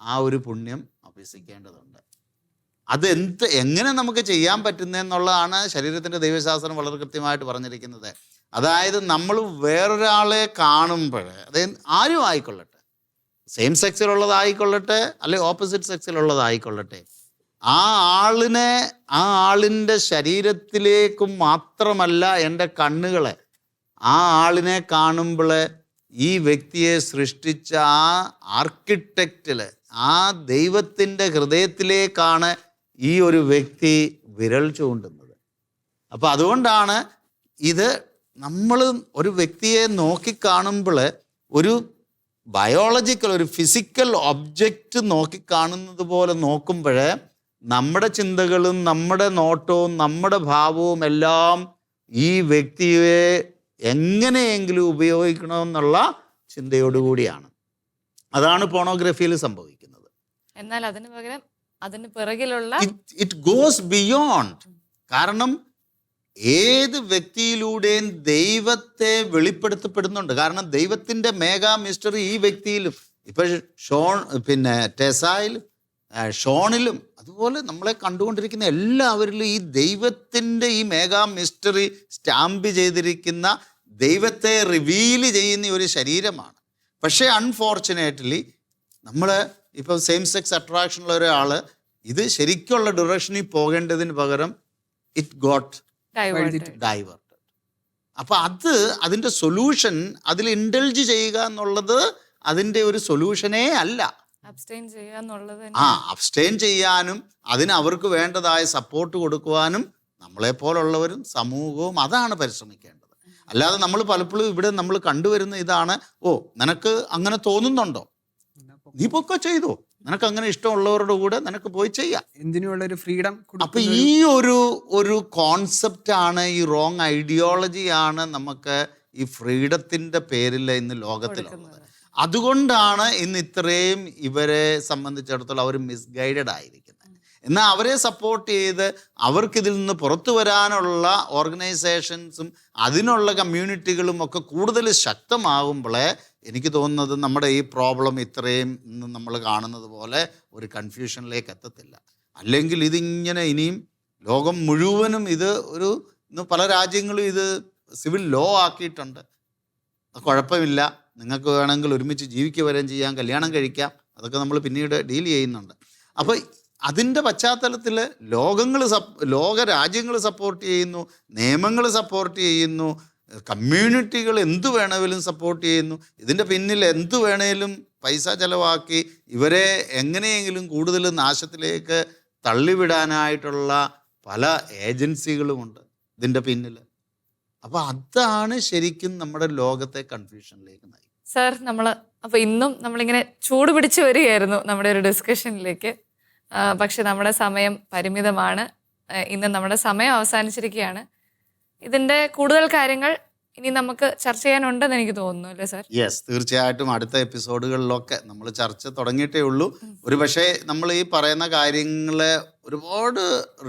ആ ഒരു പുണ്യം അഭ്യസിക്കേണ്ടതുണ്ട്. അത് എന്ത് എങ്ങനെ നമുക്ക് ചെയ്യാൻ പറ്റുന്നതെന്നുള്ളതാണ് ശരീരത്തിന്റെ ദൈവശാസ്ത്രം വളരെ കൃത്യമായിട്ട് പറഞ്ഞിരിക്കുന്നത്. അതായത് നമ്മൾ വേറൊരാളെ കാണുമ്പോൾ അതായത് ആരും ആയിക്കൊള്ളട്ടെ. സെയിം സെക്സിലുള്ളതായിക്കൊള്ളട്ടെ അല്ലെ ഓപ്പോസിറ്റ് സെക്സിലുള്ളതായിക്കൊള്ളട്ടെ ആ ആളിനെ ആ ആളിന്റെ ശരീരത്തിലേക്കും മാത്രമല്ല എന്റെ കണ്ണുകളെ ആ ആളിനെ കാണുമ്പോൾ ഈ വ്യക്തിയെ സൃഷ്ടിച്ച ആ ആർക്കിടെക്റ്റിൽ ആ ദൈവത്തിന്റെ ഹൃദയത്തിലേക്കാണ് ഈ ഒരു വ്യക്തി വിരൽ ചൂണ്ടുന്നത്. അപ്പോൾ അതുകൊണ്ടാണ് ഇത് നമ്മൾ ഒരു വ്യക്തിയെ നോക്കിക്കാണുമ്പോൾ ഒരു ബയോളജിക്കൽ ഒരു ഫിസിക്കൽ ഒബ്ജക്റ്റ് നോക്കിക്കാണുന്നത് പോലെ നോക്കുമ്പോൾ നമ്മുടെ ചിന്തകളും നമ്മുടെ നോട്ടവും നമ്മുടെ ഭാവവും എല്ലാം ഈ വ്യക്തിയെ എങ്ങനെയെങ്കിലും ഉപയോഗിക്കണമെന്നുള്ള ചിന്തയോടുകൂടിയാണ്. അതാണ് പോണോഗ്രഫിയിൽ സംഭവിക്കുന്നത്. എന്നാൽ അതിന് പകരം അതിന് പിറകിലുള്ള ഇറ്റ് ഗോസ് ബിയോണ്ട് കാരണം ഏത് വ്യക്തിയിലൂടെയും ദൈവത്തെ വെളിപ്പെടുത്തപ്പെടുന്നുണ്ട്? കാരണം ദൈവത്തിന്റെ മേഗാ മിസ്റ്ററി ഈ വ്യക്തിയിലും ഇപ്പൊ ഷോൺ പിന്നെ ടെസായിലും ഷോണിലും അതുപോലെ നമ്മളെ കണ്ടുകൊണ്ടിരിക്കുന്ന എല്ലാവരിലും ഈ ദൈവത്തിന്റെ ഈ മേഗാ മിസ്റ്ററി സ്റ്റാമ്പ് ചെയ്തിരിക്കുന്ന ദൈവത്തെ റിവീൽ ചെയ്യുന്ന ഒരു ശരീരമാണ്. പക്ഷേ അൺഫോർച്ചുനേറ്റ്ലി നമ്മൾ ഇപ്പം സെയിം സെക്സ് അട്രാക്ഷനുള്ള ഒരാൾ ഇത് ശരിക്കുള്ള ഡയറക്ഷനിൽ പോകേണ്ടതിന് പകരം ഇറ്റ് ഗോട്ട് ഡൈവേർട്ടഡ് അപ്പൊ അത് അതിന്റെ സൊല്യൂഷൻ അതിൽ ഇൻഡൽജ് ചെയ്യുക എന്നുള്ളത് അതിന്റെ ഒരു സൊല്യൂഷനേ അല്ല. ആ അബ്സ്റ്റെയിൻ ചെയ്യാനും അതിന് അവർക്ക് വേണ്ടതായ സപ്പോർട്ട് കൊടുക്കുവാനും നമ്മളെ പോലുള്ളവരും സമൂഹവും അതാണ് പരിശ്രമിക്കേണ്ടത്. അല്ലാതെ നമ്മൾ പലപ്പോഴും ഇവിടെ നമ്മൾ കണ്ടുവരുന്ന ഇതാണ് ഓ നിനക്ക് അങ്ങനെ തോന്നുന്നുണ്ടോ? നീ പൊക്കെ ചെയ്തോ? നിനക്ക് അങ്ങനെ ഇഷ്ടമുള്ളവരുടെ കൂടെ നിനക്ക് പോയി ചെയ്യാം. എന്തിനുള്ള ഒരു ഫ്രീഡം അപ്പൊ ഈ ഒരു ഒരു കോൺസെപ്റ്റ് ആണ് ഈ റോങ് ഐഡിയോളജി ആണ് നമുക്ക് ഈ ഫ്രീഡത്തിന്റെ പേരിൽ ഇന്ന് ലോകത്തിലുള്ളത് അതുകൊണ്ടാണ് ഇന്ന് ഇത്രയും ഇവരെ സംബന്ധിച്ചിടത്തോളം അവർ മിസ്ഗൈഡഡ് ആയിരിക്കുന്നത്. എന്നാൽ അവരെ സപ്പോർട്ട് ചെയ്ത് അവർക്കിതിൽ നിന്ന് പുറത്തു വരാനുള്ള ഓർഗനൈസേഷൻസും അതിനുള്ള കമ്മ്യൂണിറ്റികളും ഒക്കെ കൂടുതൽ ശക്തമാകുമ്പോഴേ എനിക്ക് തോന്നുന്നത് നമ്മുടെ ഈ പ്രോബ്ലം ഇത്രയും നമ്മൾ കാണുന്നത് പോലെ ഒരു കൺഫ്യൂഷനിലേക്ക് എത്തത്തില്ല. അല്ലെങ്കിൽ ഇതിങ്ങനെ ഇനിയും ലോകം മുഴുവനും ഇത് ഒരു ഇന്ന് പല രാജ്യങ്ങളും ഇത് സിവിൽ ലോ ആക്കിയിട്ടുണ്ട്. കുഴപ്പമില്ല. നിങ്ങൾക്ക് വേണമെങ്കിൽ ഒരുമിച്ച് ജീവിക്കുക വരെയും ചെയ്യാം കല്യാണം കഴിക്കാം. അതൊക്കെ നമ്മൾ പിന്നീട് ഡീൽ ചെയ്യുന്നുണ്ട്. അപ്പോൾ അതിന്റെ പശ്ചാത്തലത്തിൽ ലോകങ്ങൾ സപ് ലോക രാജ്യങ്ങൾ സപ്പോർട്ട് ചെയ്യുന്നു നിയമങ്ങൾ സപ്പോർട്ട് ചെയ്യുന്നു കമ്മ്യൂണിറ്റികൾ എന്ത് വേണമെങ്കിലും സപ്പോർട്ട് ചെയ്യുന്നു. ഇതിന്റെ പിന്നിൽ എന്ത് വേണേലും പൈസ ചിലവാക്കി ഇവരെ എങ്ങനെയെങ്കിലും കൂടുതൽ നാശത്തിലേക്ക് തള്ളിവിടാനായിട്ടുള്ള പല ഏജൻസികളുമുണ്ട് ഇതിന്റെ പിന്നിൽ. അപ്പോൾ അതാണ് ശരിക്കും നമ്മുടെ ലോകത്തെ കൺഫ്യൂഷനിലേക്ക് നയിക്കുന്നത്. സർ നമ്മൾ അപ്പോൾ ഇന്നും നമ്മളിങ്ങനെ ചൂട് പിടിച്ചു വരികയായിരുന്നു നമ്മുടെ ഒരു ഡിസ്കഷനിലേക്ക് പക്ഷെ നമ്മുടെ സമയം പരിമിതമാണ്. ഇന്ന് നമ്മുടെ സമയം അവസാനിച്ചിരിക്കുകയാണ്. ഇതിന്റെ കൂടുതൽ കാര്യങ്ങൾ ഇനി നമുക്ക് ചർച്ച ചെയ്യാനുണ്ടെന്ന് എനിക്ക് തോന്നുന്നു അല്ലേ സാർ? യെസ് തീർച്ചയായിട്ടും അടുത്ത എപ്പിസോഡുകളിലൊക്കെ നമ്മൾ ചർച്ച തുടങ്ങിയിട്ടേ ഉള്ളൂ. ഒരു പക്ഷേ നമ്മൾ ഈ പറയുന്ന കാര്യങ്ങളെ ഒരുപാട്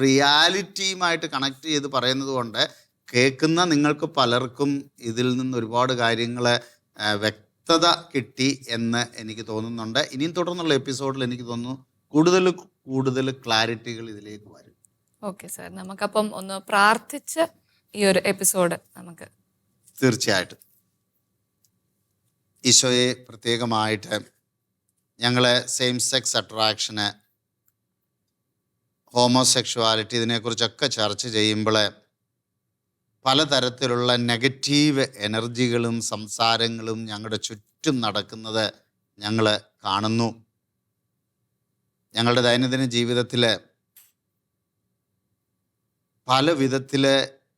റിയാലിറ്റിയുമായിട്ട് കണക്ട് ചെയ്ത് പറയുന്നത് കൊണ്ട് കേൾക്കുന്ന നിങ്ങൾക്ക് പലർക്കും ഇതിൽ നിന്ന് ഒരുപാട് കാര്യങ്ങളെ വ്യക്തത കിട്ടി എന്ന് എനിക്ക് തോന്നുന്നുണ്ട്. ഇനിയും തുടർന്നുള്ള എപ്പിസോഡിൽ എനിക്ക് തോന്നുന്നു കൂടുതൽ കൂടുതൽ ക്ലാരിറ്റികൾ ഇതിലേക്ക് വരും. ഓക്കെ സാർ നമുക്കപ്പം ഒന്ന് പ്രാർത്ഥിച്ച് ഈ ഒരു എപ്പിസോഡ് നമുക്ക് തീർച്ചയായിട്ടും. ഈശോയെ പ്രത്യേകമായിട്ട് ഞങ്ങളെ സെയിം സെക്സ് അട്രാക്ഷന് ഹോമോസെക്ഷുവാലിറ്റി ഇതിനെക്കുറിച്ചൊക്കെ ചർച്ച ചെയ്യുമ്പോൾ പലതരത്തിലുള്ള നെഗറ്റീവ് എനർജികളും സംസാരങ്ങളും ഞങ്ങളുടെ ചുറ്റും നടക്കുന്നത് ഞങ്ങൾ കാണുന്നു. ഞങ്ങളുടെ ദൈനംദിന ജീവിതത്തിൽ പല വിധത്തിൽ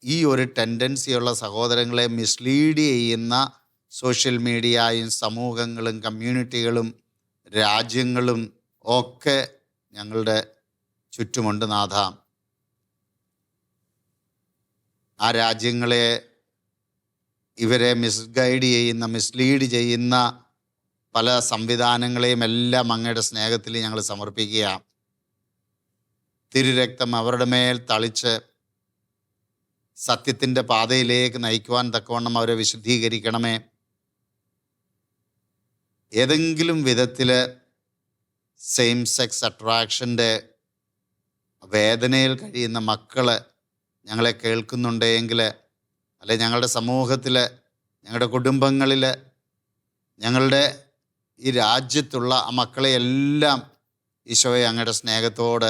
ഈ ഒരു ടെൻഡൻസിയുള്ള സഹോദരങ്ങളെ മിസ്ലീഡ് ചെയ്യുന്ന സോഷ്യൽ മീഡിയയും സമൂഹങ്ങളും കമ്മ്യൂണിറ്റികളും രാജ്യങ്ങളും ഒക്കെ ഞങ്ങളുടെ ചുറ്റുമുണ്ട് നാഥ. ആ രാജ്യങ്ങളെ ഇവരെ മിസ്ഗൈഡ് ചെയ്യുന്ന മിസ്ലീഡ് ചെയ്യുന്ന പല സംവിധാനങ്ങളെയും എല്ലാം അങ്ങയുടെ സ്നേഹത്തിൽ ഞങ്ങൾ സമർപ്പിക്കുക തിരുരക്തം അവരുടെ മേൽ തളിച്ച് സത്യത്തിന്റെ പാതയിലേക്ക് നയിക്കുവാൻ തക്കവണ്ണം അവരെ വിശുദ്ധീകരിക്കണമേ. ഏതെങ്കിലും വിധത്തിൽ സെയിം സെക്സ് അട്രാക്ഷന്റെ വേദനയിൽ കഴിയുന്ന മക്കൾ ഞങ്ങളെ കേൾക്കുന്നുണ്ടെങ്കിൽ അല്ലെ ഞങ്ങളുടെ സമൂഹത്തിൽ ഞങ്ങളുടെ കുടുംബങ്ങളിൽ ഞങ്ങളുടെ ഈ രാജ്യത്തുള്ള ആ മക്കളെയെല്ലാം ഈശോയെ അങ്ങയുടെ സ്നേഹത്തോട്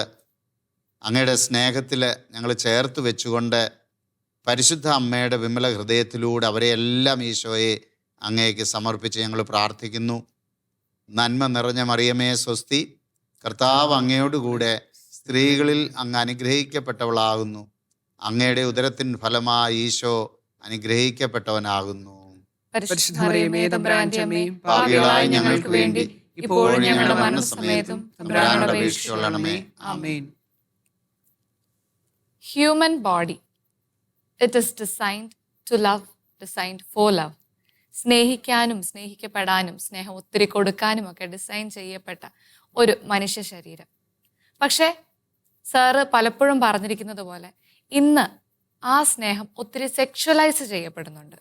അങ്ങയുടെ സ്നേഹത്തിൽ ഞങ്ങൾ ചേർത്ത് വെച്ചുകൊണ്ട് പരിശുദ്ധ അമ്മയുടെ വിമല ഹൃദയത്തിലൂടെ അവരെ എല്ലാം ഈശോയെ അങ്ങേക്ക് സമർപ്പിച്ച് ഞങ്ങൾ പ്രാർത്ഥിക്കുന്നു. നന്മ നിറഞ്ഞ മറിയമേ സ്വസ്തി. കർത്താവ് അങ്ങയോടുകൂടെ സ്ത്രീകളിൽ അങ്ങ് അനുഗ്രഹിക്കപ്പെട്ടവളാകുന്നു. അങ്ങയുടെ ഉദരത്തിൻ ഫലമായി ഈശോ അനുഗ്രഹിക്കപ്പെട്ടവനാകുന്നു. ഞങ്ങൾക്ക് വേണ്ടി ഇപ്പോഴും ഞങ്ങളുടെ മരണസമയത്തും human body. It is designed to love designed for love സ്നേഹിക്കാനും സ്നേഹിക്കപ്പെടാനും സ്നേഹം ഒത്തിരി കൊടുക്കാനും ഒക്കെ ഡിസൈൻ ചെയ്യപ്പെട്ട ഒരു മനുഷ്യ ശരീരം. പക്ഷേ സാറ് പലപ്പോഴും പറഞ്ഞിരിക്കുന്നത് പോലെ ഇന്ന് ആ സ്നേഹം ഒത്തിരി സെക്ഷുവലൈസ് ചെയ്യപ്പെടുന്നുണ്ട്.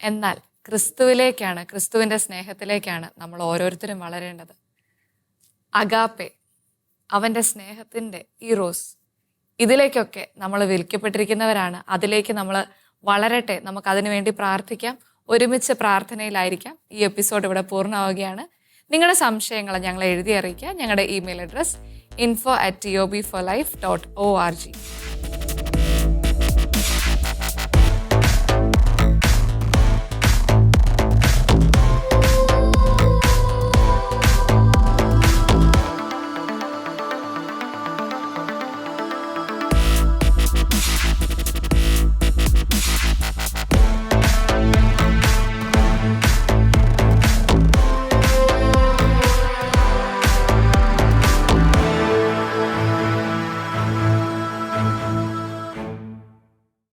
എന്നാൽ ക്രിസ്തുവിലേക്കാണ് ക്രിസ്തുവിന്റെ സ്നേഹത്തിലേക്കാണ് നമ്മൾ ഓരോരുത്തരും വളരേണ്ടത്. അഗാപ്പെ അവന്റെ സ്നേഹത്തിന്റെ ഈറോസ് ഇതിലേക്കൊക്കെ നമ്മൾ വിളിക്കപ്പെട്ടിരിക്കുന്നവരാണ്. അതിലേക്ക് നമ്മൾ വളരട്ടെ. നമുക്ക് അതിനു വേണ്ടി പ്രാർത്ഥിക്കാം. ഒരുമിച്ച് പ്രാർത്ഥനയിലായിരിക്കാം. ഈ എപ്പിസോഡ് ഇവിടെ പൂർണമാവുകയാണ്. നിങ്ങളുടെ സംശയങ്ങൾ ഞങ്ങൾ എഴുതി അറിയിക്കുക ഞങ്ങളുടെ email address info at T O B for life dot O R G